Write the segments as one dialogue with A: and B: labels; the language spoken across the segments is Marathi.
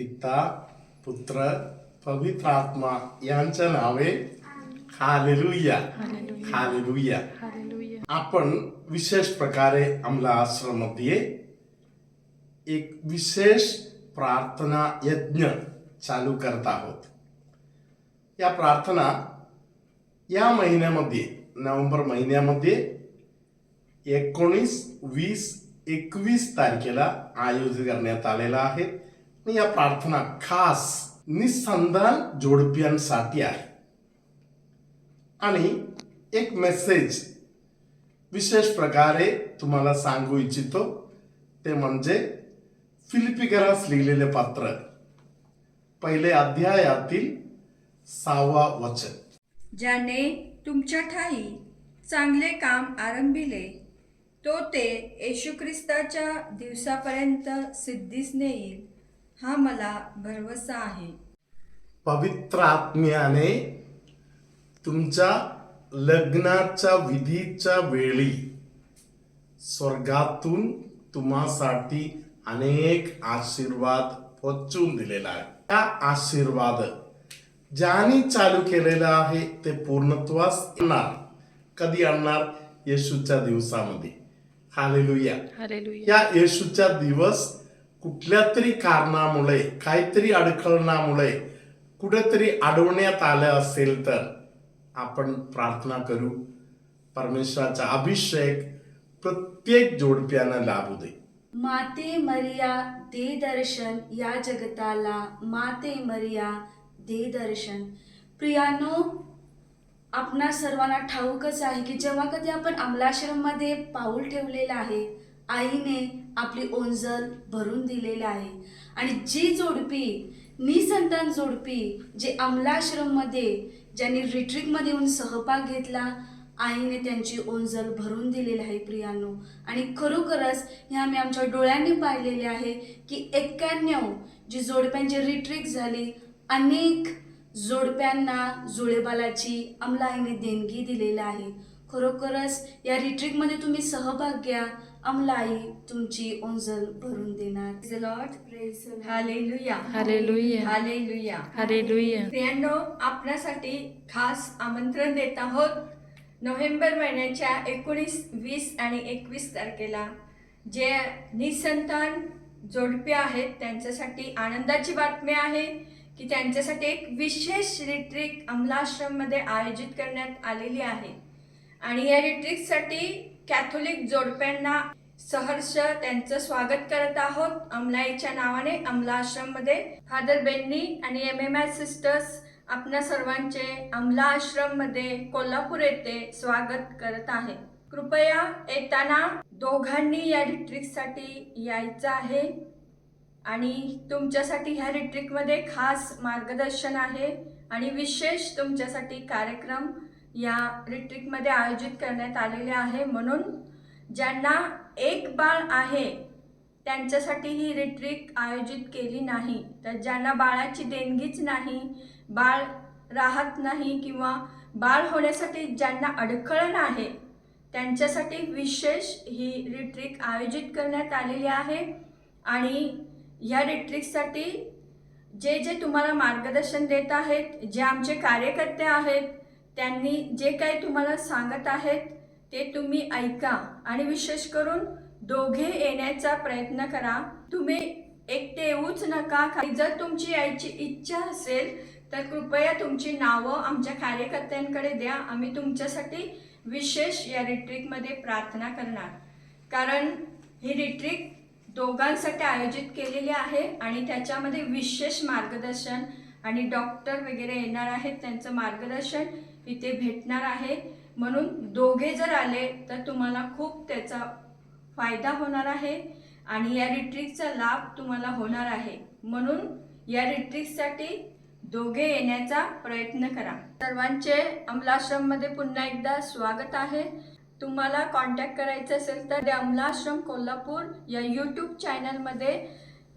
A: पिता पुत्र पवित्र आत्मा यांच्या नावे हालेलुया. हालेलुया. आपण विशेष प्रकारे आमला आश्रममध्ये एक विशेष प्रार्थना यज्ञ चालू करत आहोत. या प्रार्थना या महिन्यामध्ये नोव्हेंबर महिन्यामध्ये एकोणीस वीस एकवीस तारखेला आयोजित करण्यात आलेला आहे. आणि या प्रार्थना खास निसंधान जोडप्यांसाठी आहे. आणि एक मेसेज विशेष प्रकारे तुम्हाला सांगू इच्छितो ते म्हणजे फिलिपिकरास लिहिलेले पात्र पहिले अध्यायातील सहावा वचन.
B: ज्याने तुमच्या ठाई चांगले काम आरंभिले तो ते येशू ख्रिस्ताच्या दिवसापर्यंत सिद्धीस नेईल. हा मला भरवसा आहे.
A: पवित्र आत्म्याने तुमच्या लग्नाच्या विधीच्या वेळी स्वर्गातून तुम्हासाठी अनेक आशीर्वाद पोचवून दिलेला आहे. त्या आशीर्वाद ज्याने चालू केलेला आहे ते पूर्णत्वास येणार. कधी आणणार? येशूच्या दिवसामध्ये. हालेलुया.
C: हालेलुया.
A: या येशूचा दिवस कुठल्या तरी कारणामुळे काहीतरी अडखळणामुळे कुठेतरी अडवण्यात आलं असेल तर आपण प्रार्थना करू. परमेश्वराचा अभिषेक प्रत्येक जोडप्यानं लाभू दे.
D: माते मरिया दे दर्शन या जगताला. माते मरिया दे दर्शन. प्रियानो आपणा सर्वांना ठाऊकच आहे की जेव्हा कधी आपण अमलाश्रममध्ये पाऊल ठेवलेलं आहे आईने आपली ओंजल भरून दिलेलं आहे. आणि जी जोडपी निसंतान जोडपी जे अमलाश्रममध्ये ज्यांनी रिट्रीटमध्ये येऊन सहभाग घेतला आईने त्यांची ओंजल भरून दिलेली आहे प्रियानो. आणि खरोखरच हे आम्ही आमच्या डोळ्यांनी पाहिलेले आहे की एक्क्याण्णव जी जोडप्यांची रिट्रीट झाली अनेक जोडप्यांना जुळेबालाची अमलाईने देणगी दिलेली आहे. खरोखरच या रिट्रीटमध्ये तुम्ही सहभाग घ्या अमलाई तुमची ओंजल भरून देणार.
B: Lord hallelujah
C: hallelujah
B: hallelujah
C: hallelujah
B: प्रियांनो आपल्यासाठी खास आमंत्रण देत आहोत. नोव्हेंबर महिन्याच्या एकोणीस वीस आणि एकवीस तारखेला जे निसंतान जोडपे आहेत त्यांच्यासाठी आनंदाची बातमी आहे की त्यांच्यासाठी एक विशेष रिट्रीट अमलाश्रममध्ये आयोजित करण्यात आलेली आहे. आणि या रिट्रीटसाठी कॅथोलिक जोडप्यांना सहर्ष त्यांचं स्वागत करत आहोत. अमलाईच्या नावाने अमला आश्रममध्ये फादर बेन्नी आणि एम एम आय सिस्टर्स आपल्या सर्वांचे अमला आश्रममध्ये कोल्हापूर येथे स्वागत करत आहे. कृपया येताना दोघांनी या रिट्रिकसाठी यायचं आहे. आणि तुमच्यासाठी ह्या रिट्रिकमध्ये खास मार्गदर्शन आहे. आणि विशेष तुमच्यासाठी कार्यक्रम या रिट्रीटमध्ये आयोजित करण्यात आलेले आहे. म्हणून ज्यांना एक बाळ आहे त्यांच्यासाठी ही रिट्रीट आयोजित केली नाही. तर ज्यांना बाळाची देणगीच नाही बाळ राहत नाही किंवा बाळ होण्यासाठी ज्यांना अडखळण आहे त्यांच्यासाठी विशेष ही रिट्रीट आयोजित करण्यात आलेली आहे. आणि ह्या रिट्रीटसाठी जे जे तुम्हाला मार्गदर्शन देत आहेत जे आमचे कार्यकर्ते आहेत त्यांनी जे काही तुम्हाला सांगत आहेत ते तुम्ही ऐका. आणि विशेष करून दोघे येण्याचा प्रयत्न करा. तुम्ही एकटे येऊच नका. जर तुमची यायची इच्छा असेल तर कृपया तुमची नावं आमच्या कार्यकर्त्यांकडे द्या. आम्ही तुमच्यासाठी विशेष या रिट्रीटमध्ये प्रार्थना करणार. कारण ही रिट्रीट दोघांसाठी आयोजित केलेली आहे आणि त्याच्यामध्ये विशेष मार्गदर्शन आणि डॉक्टर वगैरे येणार आहेत त्यांचं मार्गदर्शन इथे भेटणार आहे. म्हणून दोघे जर आले तर तुम्हाला खूप त्याचा फायदा होणार आहे आणि या रिट्रीटचा लाभ तुम्हाला होणार आहे. म्हणून या रिट्रीटसाठी दोघे येण्याचा प्रयत्न करा. सर्वांचे अमलाश्रममध्ये पुन्हा एकदा स्वागत आहे. तुम्हाला कॉन्टॅक्ट करायचं असेल तर ते अमलाश्रम कोल्हापूर या यूट्यूब चॅनलमध्ये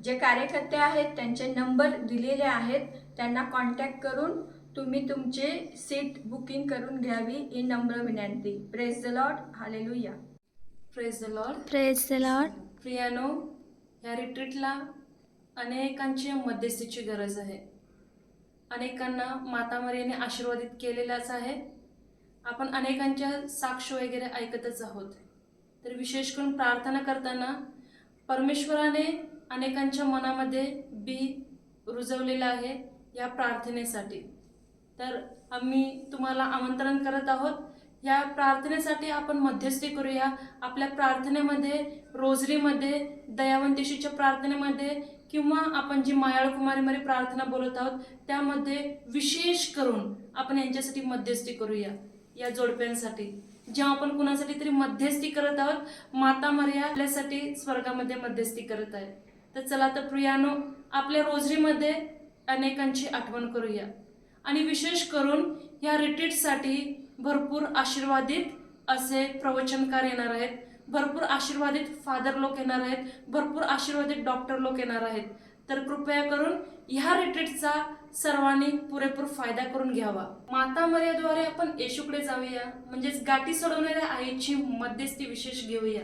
B: जे कार्यकर्ते आहेत त्यांचे नंबर दिलेले आहेत. त्यांना कॉन्टॅक्ट करून तुम्ही तुमचे सीट बुकिंग करून घ्यावी ही नम्र विनंती. Praise the Lord hallelujah
D: praise the Lord
E: praise the Lord
D: प्रियानो या रिट्रीटला
E: अनेकांची मध्यस्थीची गरज आहे. अनेकांना माता मरियाने आशीर्वादित केलेलाच आहे. आपण अनेकांच्या साक्ष वगैरे ऐकतच आहोत. तर विशेष करून प्रार्थना करताना परमेश्वराने अनेकांच्या मनामध्ये बी रुजवलेलं आहे या प्रार्थनेसाठी. तर आम्ही तुम्हाला आमंत्रण करत आहोत. या प्रार्थनेसाठी आपण मध्यस्थी करूया. आपल्या प्रार्थनेमध्ये रोजरीमध्ये दयावंतेशीच्या प्रार्थनेमध्ये किंवा आपण जी मायाळ कुमारीमध्ये प्रार्थना बोलत आहोत त्यामध्ये विशेष करून आपण यांच्यासाठी मध्यस्थी करूया. या जोडप्यांसाठी. जेव्हा आपण कुणासाठी तरी मध्यस्थी करत आहोत माता मर्या आपल्यासाठी स्वर्गामध्ये मध्यस्थी करत आहे. तर चला तर प्रियानो आपल्या रोजरीमध्ये अनेकांची आठवण करूया. आणि विशेष करून या रिट्रीटसाठी भरपूर आशीर्वादित असे प्रवचनकार येणार आहेत. भरपूर आशीर्वादित फादर लोक येणार आहेत. भरपूर आशीर्वादित डॉक्टर लोक येणार आहेत. तर कृपया करून ह्या रिट्रीटचा सर्वांनी पुरेपूर फायदा करून घ्यावा. माता मर्याद्वारे आपण येशूकडे जाऊया. म्हणजेच गाठी सोडवणाऱ्या आईची मध्यस्थी विशेष घेऊया.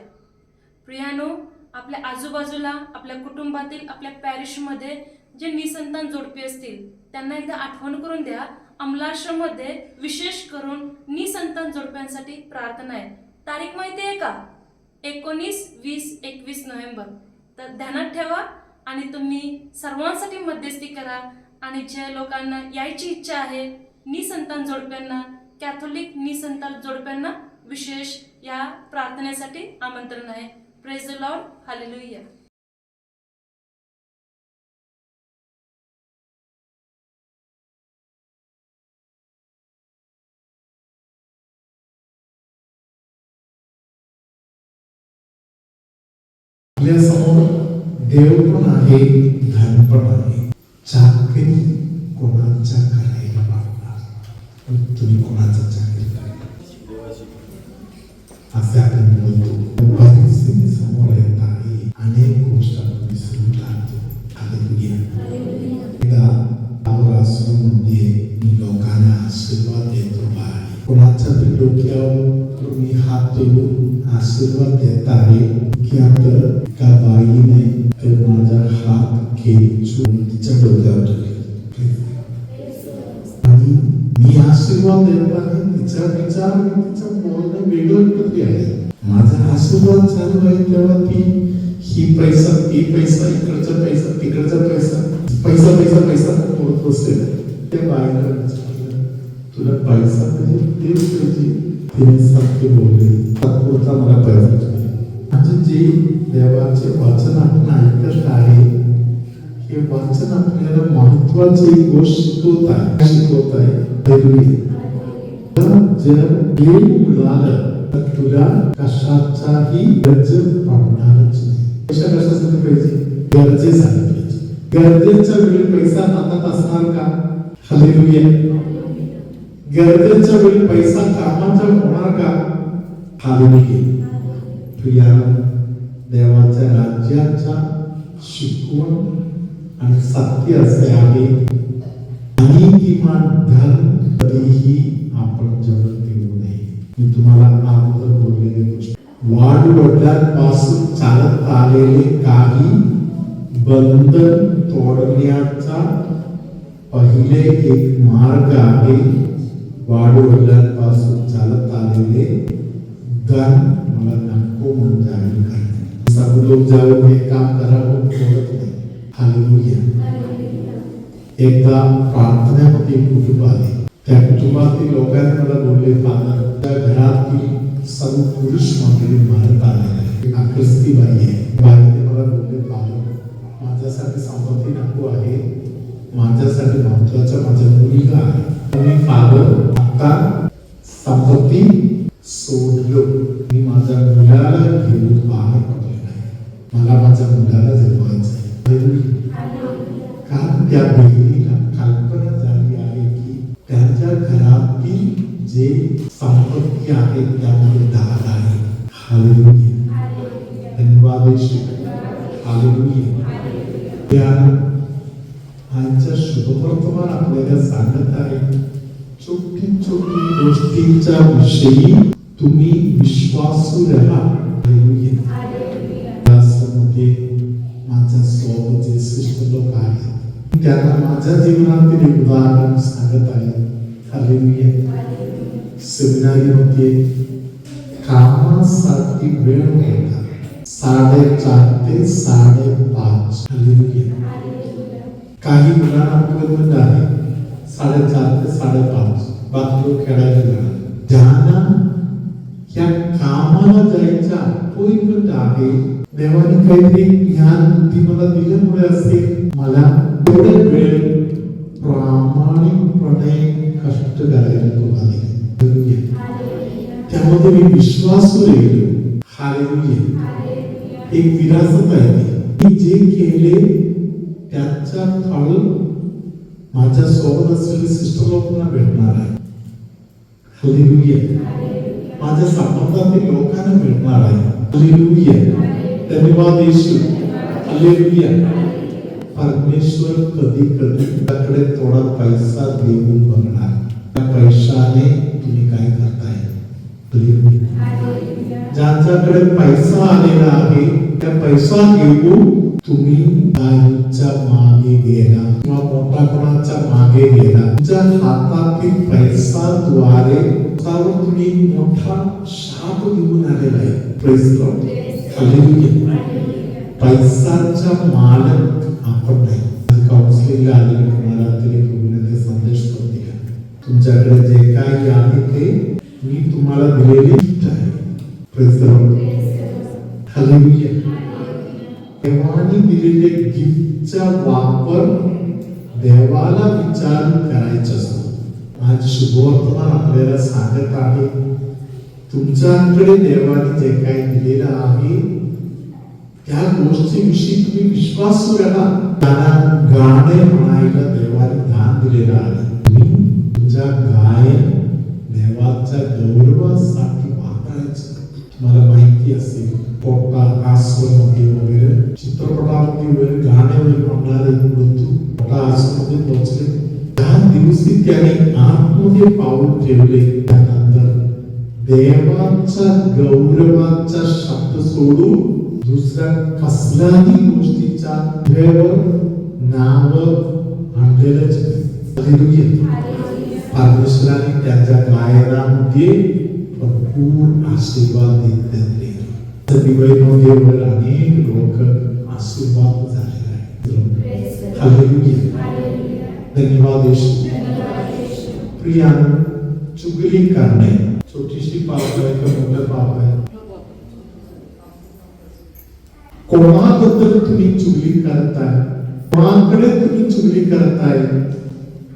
E: प्रियानो आपल्या आजूबाजूला आपल्या कुटुंबातील आपल्या पॅरिशमध्ये जे निसंतान जोडपी असतील त्यांना एकदा आठवण करून द्या. अमलाश्रममध्ये विशेष करून निसंतान जोडप्यांसाठी प्रार्थना आहे. तारीख माहिती आहे का? एकोणीस वीस एकवीस नोव्हेंबर. तर ध्यानात ठेवा आणि तुम्ही सर्वांसाठी मध्यस्थी करा. आणि ज्या लोकांना यायची इच्छा आहे निसंतान जोडप्यांना कॅथोलिक निसंतान जोडप्यांना विशेष या प्रार्थनेसाठी आमंत्रण आहे. प्रेज द लॉर्ड हालेलुया
F: आपल्यासमोर देव पण आहे धन पण आहे चाकरी कोणाच्या करायला लागणार पण तुम्ही कोणाचा चाकरी करायला असे आपण बोलतो आशीर्वाद चालू तेव्हा ती ही पैसा ती पैसा इकडचा पैसा तिकडचा पैसा पैसा पैसा पैसा होत बसलेला ते त्या तुला पैसा म्हणजे तेच पाहिजे तिने सत्य बोलले. तात्पुरता मला पैसा म्हणजे जे देवाचे वाचन आपण ऐकत आहे हे वाचन आपल्याला महत्वाची गोष्ट शिकवत आहे. शिकवत आहे. जर हे मिळालं तुला कशाचाही गरज पडणारच नाही. कशा कशासाठी पाहिजे गरजेसाठी पाहिजे गरजेच्या वेळी पैसा हातात असणार का? हालेलुया गरजेच्या वेळी पैसा कामाचा होणार का? हालेलुया प्रिया देवाच्या राज्याच्या शिकवण आणि सत्य असे आहे. आणि किमान धर्म गोष्ट वाढ वडिलांपासून चालत आलेले काही बंधन तोडण्याचा पहिले एक मार्ग आहे. वाढ वडिलांपासून चालत आलेले धन. मला नको म्हणून जाहीर करणे सर्व लोक जाऊन हे काम करावं बोलत नाही. हालेलुया. एकदा प्रार्थनेमध्ये कुटुंब आले. त्या कुटुंबातील लोकांनी मला बोलले फादर त्या घरातील सर्व पुरुष मंडळी मारत आले बाई आहे बाईने मला बोलले फादर माझ्यासाठी संपत्ती नको आहे. माझ्यासाठी महत्त्वाचा माझ्या मुलगा आहे मी फादर आता संपत्ती सोडलो मी माझ्या मुलाला घेऊन बाहेर पडलेला आहे मला माझ्या मुलाला जगवायचं आहे कारण त्या बहिणीला कल्पना झाली आहे की त्यांच्या घरातील जे संपत्ती आहे त्या हालेलुया धन्यवाद येशू. हालेलुया त्या आजच्या शुभवर्तमान आपल्याला सांगत आहे छोटी छोटी गोष्टींच्या विषयी तुम्ही विश्वासू राहा हालेलुया. दासामध्ये माझा स्वागत येशू सिस्टर लोक आहेत त्यांना माझ्या जीवनातील एक उदाहरण सांगत आहे हालेलुया सेमिनारीमध्ये कामासाठी वेळ होता साडेचार ते साडेपाच हालेलुया काही मुलांना अपॉइंटमेंट आहे साडेचार ते साडेपाच बाकी लोक खेळायला जाणार ज्यांना या कामाला जायचं अपॉइंटमेंट आहे देवाने काहीतरी ज्ञान बुद्धी मला दिल्यामुळे असेल मला तेवढे वेळ प्रामाणिकपणे कष्ट करायला तुम्हाला त्यामध्ये मी विश्वासू एक विरासत आहे. मी. जे केले त्याचा फळ माझ्या सोबत असलेले सिस्टर लोकांना भेटणार आहे. माझ्या संबंधातील लोकांना भेटणार आहे. धन्यवाद येशू. हालेलुया. परमेश्वर कधी कधी तुझ्याकडे थोडा पैसा देऊन बघणार. त्या पैशाने तुम्ही काय करताय? ज्यांच्याकडे पैसा आलेला आहे त्या पैसा घेऊन तुम्ही त्यांच्या मागे गेला किंवा मोठा कोणाच्या मागे गेला. तुमच्या हातातील पैसाद्वारे द्वारे तुम्ही मोठा शाप घेऊन आलेला आहे. Praise मालक आपण नाही. काउन्सिलिंगला आलेले कोणाला तरी प्रभूने ते संदेश करून दिला. तुमच्याकडे जे काही आहे ते मी तुम्हाला दिलेली gift आहे. Praise देवाने दिलेले गिफ्टचा वापर देवाला विचार करायचा असतो. आज शुभवर्तमान आपल्याला सांगत आहे तुमच्याकडे देवाने जे काही दिलेलं आहे त्या गोष्टीविषयी तुम्ही विश्वास करा त्यांना गाणे म्हणायला देवाने दान दिलेलं आहे तुम्ही तुमच्या गायन देवाच्या गौरवासाठी वापरायचं तुम्हाला माहिती असेल पोटा आश्रममध्ये वगैरे चित्रपटामध्ये वगैरे गाणे वगैरे म्हणणारे बंधू पोटा आश्रममध्ये पोहोचले त्या दिवशी त्याने आतमध्ये पाऊल ठेवले. त्यानंतर देवाचा गौरवाचा शब्द सोडून दुसऱ्या कसल्याही गोष्टीचा वेळेवर नाव आणलेलंच. परमेश्वराने त्याच्या गायनामध्ये भरपूर आशीर्वाद दिले दिवाळीमध्ये वगैरे अनेक लोक आशीर्वाद झालेले आहेत. हालेलुया. धन्यवाद प्रिया चुगली करणे छोटीशी पाप आहे का मोठं पाप आहे कोणाबद्दल तुम्ही चुगली करताय? कोणाकडे तुम्ही चुगली करताय?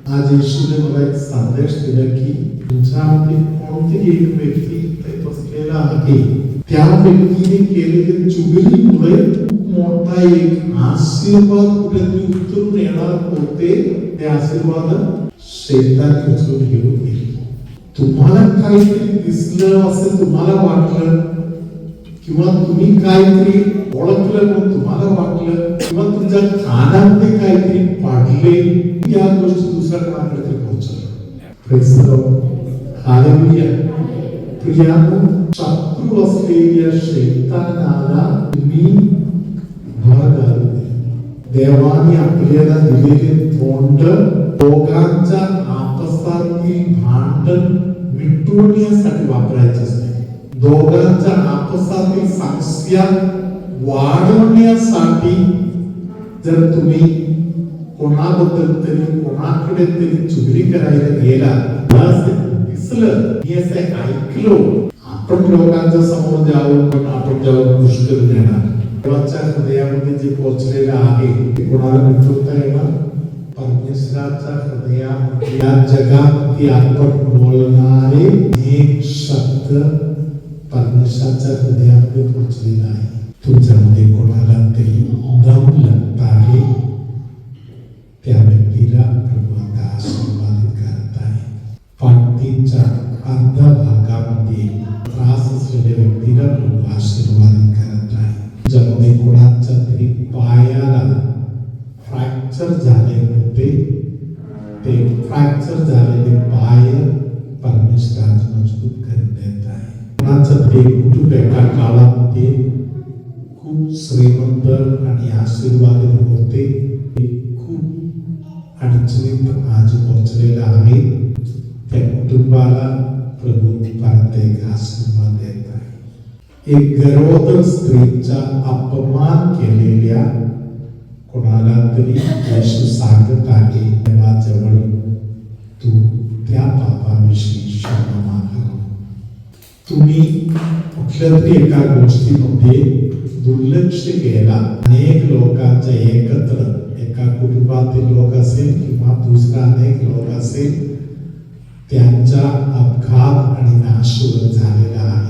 F: आज येशूने मला एक संदेश दिला की तुमच्यामध्ये कोणतरी एक व्यक्ती बसलेला आहे त्या व्यक्तीने केलेल्या चुगलीमुळे खूप मोठा एक आशीर्वाद कुठेतरी उतरून येणार होते ते आशीर्वाद शेताने उचलून घेऊन गेले तुम्हाला काहीतरी दिसलं असं तुम्हाला वाटलं किंवा तुम्ही काहीतरी ओळखलं म्हणून तुम्हाला वाटलं किंवा तुमच्या कानामध्ये काहीतरी पाडले या गोष्टी दुसऱ्या कानाकडे तरी पोहोचलं Praise the Lord. Hallelujah. प्रियानो शत्रू असलेल्या शैतानाला तुम्ही भर देवाने आपल्याला दिलेले तोंड दोघांच्या आपसातील भांडण मिटवण्यासाठी वापरायचे असते. दोघांच्या आपसातील समस्या वाढवण्यासाठी जर तुम्ही कोणाबद्दल तरी कोणाकडे तरी चुगली करायला गेला दिसलं मी असं ऐकलो आपण लोकांच्या समोर जाऊन पण आपण जाऊन पुष्कर देणार. देवाच्या हृदयामध्ये जे पोहोचलेलं आहे ते कोणाला मिटवता येणार परमेश्वराच्या हृदयामध्ये या जगामध्ये आपण बोलणारे एक शब्द परमेश्वराच्या हृदयामध्ये पोहोचलेला आहे. तुमच्यामध्ये कोणाला तरी दम लागत आहे? त्या व्यक्तीला प्रभू आता आशीर्वादित करत आहे. पाठीच्या अर्ध्या भागामध्ये त्रास असलेल्या व्यक्तीला प्रभू आशीर्वादित करत आहे कोणाच्या तरी पायाला फ्रॅक्चर झाले होते. ते फ्रॅक्चर झालेले पाय परमेश्वराज मजबूत करून देत आहे. कोणाचं तरी कुटुंब एका काळामध्ये खूप श्रीमंत आणि आशीर्वादित होते. खूप अडचणीत आज पोहोचलेला आहे त्या कुटुंबाला प्रभू परत एक आशीर्वाद देत आहे. एक गरोदर स्त्रीचा अपमान केलेल्या कोणाला तरी यश सांगत आहे देवाजवळ तू त्या पापाविषयी क्षमा तुम्ही कुठल्या एका गोष्टीमध्ये दुर्लक्ष केला. अनेक लोकांच्या एकत्र एका कुटुंबातील लोक असेल किंवा दुसरा अनेक लोक असेल त्यांचा अपघात आणि नाशवर झालेला आहे.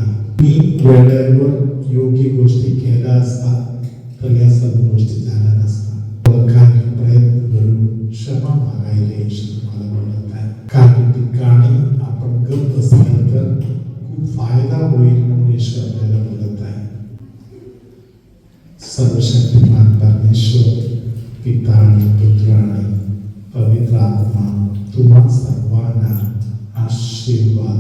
F: मी वेळेवर योग्य गोष्टी केल्या असतात तर या सर्व गोष्टी झाल्या नसतात. काही प्रयत्न करून क्षमा मागायला येशू तुम्हाला बोलत आहे. काही ठिकाणी आपण गप असाल तर खूप फायदा होईल म्हणून ईश्वर आपल्याला बोलत आहे. सर्वशक्तिमान परमेश्वर पिता आणि पुत्र आणि पवित्र आत्मा तुम्हा सर्वांना आशीर्वाद